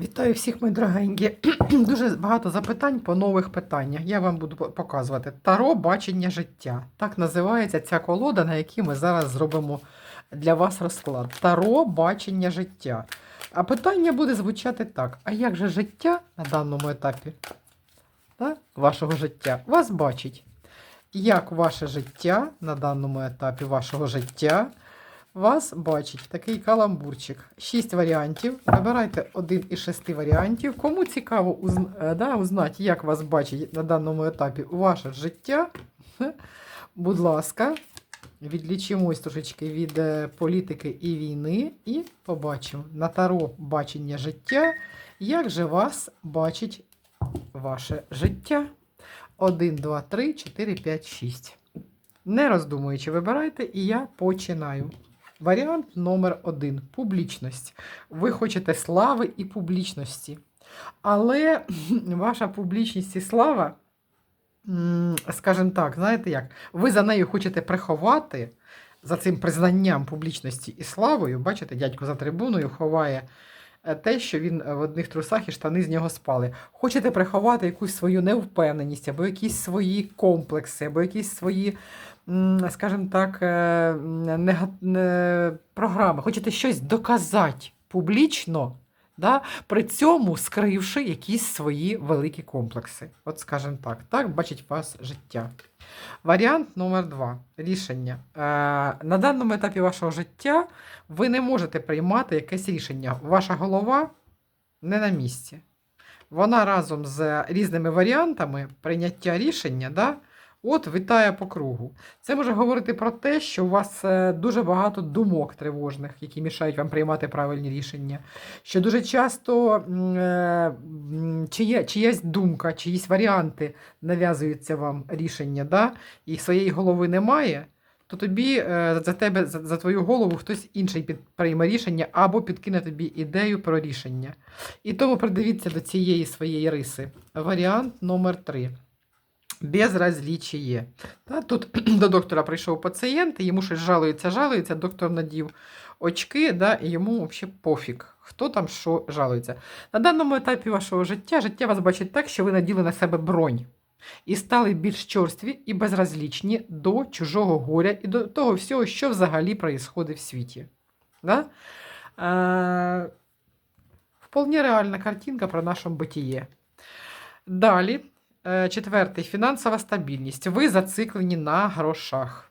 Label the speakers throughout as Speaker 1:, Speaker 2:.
Speaker 1: Вітаю всіх, мої дорогенькі. Дуже багато запитань по нових питаннях. Я вам буду показувати. Таро бачення життя. Так називається ця колода, на якій ми зараз зробимо для вас розклад. Таро бачення життя. А питання буде звучати так: а як же життя на даному етапі так, вашого життя вас бачить? Як ваше життя на даному етапі вашого життя вас бачить такий каламбурчик. Шість варіантів. Вибирайте один із шести варіантів. Кому цікаво е, да, узнати, як вас бачить на даному етапі ваше життя, будь ласка, відлічимось трошечки від е, політики і війни, і побачимо на таро бачення життя, як же вас бачить ваше життя. 1, 2, 3, 4, 5, 6. Не роздумуючи, вибирайте, і я починаю. Варіант номер один публічність. Ви хочете слави і публічності. Але ваша публічність і слава, скажімо так, знаєте як, ви за нею хочете приховати за цим признанням публічності і славою. Бачите, дядько за трибуною ховає те, що він е, в одних трусах і штани з нього спали. Хочете приховати якусь свою невпевненість, або якісь свої комплекси, або якісь свої, скажімо так, е, нега- не- програми. Хочете щось доказати публічно, да? при цьому скривши якісь свої великі комплекси. От, скажімо так, так бачить вас життя. Варіант номер два. Рішення. Е, на даному етапі вашого життя ви не можете приймати якесь рішення. Ваша голова не на місці. Вона разом з різними варіантами прийняття рішення, да, от вітає по кругу. Це може говорити про те, що у вас е, дуже багато думок тривожних, які мішають вам приймати правильні рішення. Що дуже часто е, чиясь думка, чиїсь варіанти нав'язуються вам рішення, да, і своєї голови немає, то тобі е, за тебе, за, за твою голову хтось інший під, прийме рішення або підкине тобі ідею про рішення. І тому придивіться до цієї своєї риси. Варіант номер три. Безразлічіє. Тут до доктора прийшов пацієнт, і йому щось жалується, жалується, доктор надів очки, да, і йому взагалі пофіг, хто там що жалується. На даному етапі вашого життя життя вас бачить так, що ви наділи на себе бронь і стали більш чорстві і безразлічні до чужого горя і до того всього, що взагалі происходить в світі. Да? Е, вполне реальна картинка про нашому битіє. Далі, четвертий фінансова стабільність. Ви зациклені на грошах.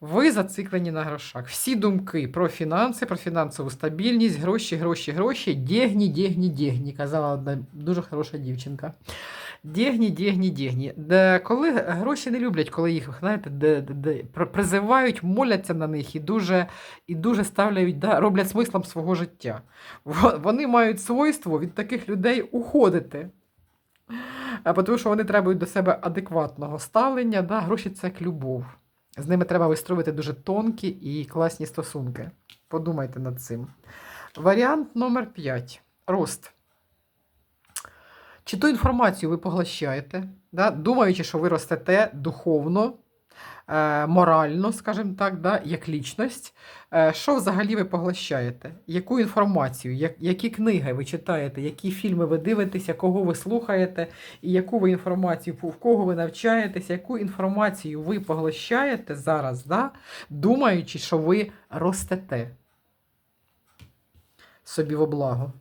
Speaker 1: Ви зациклені на грошах. Всі думки про фінанси, про фінансову стабільність, гроші, гроші, гроші, дєгні, дєгні, дєгні, казала одна дуже хороша дівчинка. Дєгні, дєгні, дєгні. Де, коли гроші не люблять, коли їх знаєте, де, де, де, призивають, моляться на них і дуже, і дуже ставляють, да, роблять смислом свого життя. Вони мають свойство від таких людей уходити. А тому що вони требують до себе адекватного ставлення. Да? Гроші це як любов. З ними треба вистроювати дуже тонкі і класні стосунки. Подумайте над цим. Варіант номер 5. Рост. Чи ту інформацію ви поглощаєте, да? думаючи, що ви ростете духовно, е, морально, скажімо так, да? як лічність. Е, що взагалі ви поглощаєте? Яку інформацію, які книги ви читаєте, які фільми ви дивитеся, кого ви слухаєте, і яку ви інформацію, в кого ви навчаєтеся, яку інформацію ви поглощаєте зараз, да? думаючи, що ви ростете собі во благо.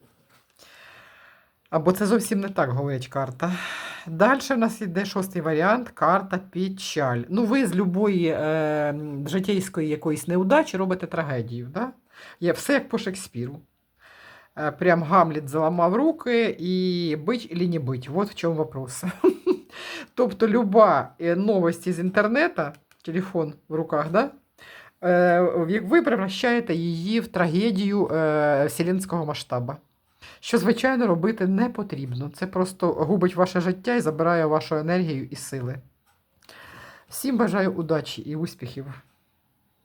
Speaker 1: Або це зовсім не так говорить карта. Далі в нас йде шостий варіант карта печаль. Ну, ви з любої е, житейської якоїсь неудачі робите трагедію. Да? Є все як по Шекспіру. Е, прям Гамлет заламав руки і бить или не бить. Вот в чому вопрос. Тобто, люба е, новость з інтернету, телефон в руках, да? е, ви превращаєте її в трагедію е, вселенського масштабу. Що, звичайно, робити не потрібно. Це просто губить ваше життя і забирає вашу енергію і сили. Всім бажаю удачі і успіхів!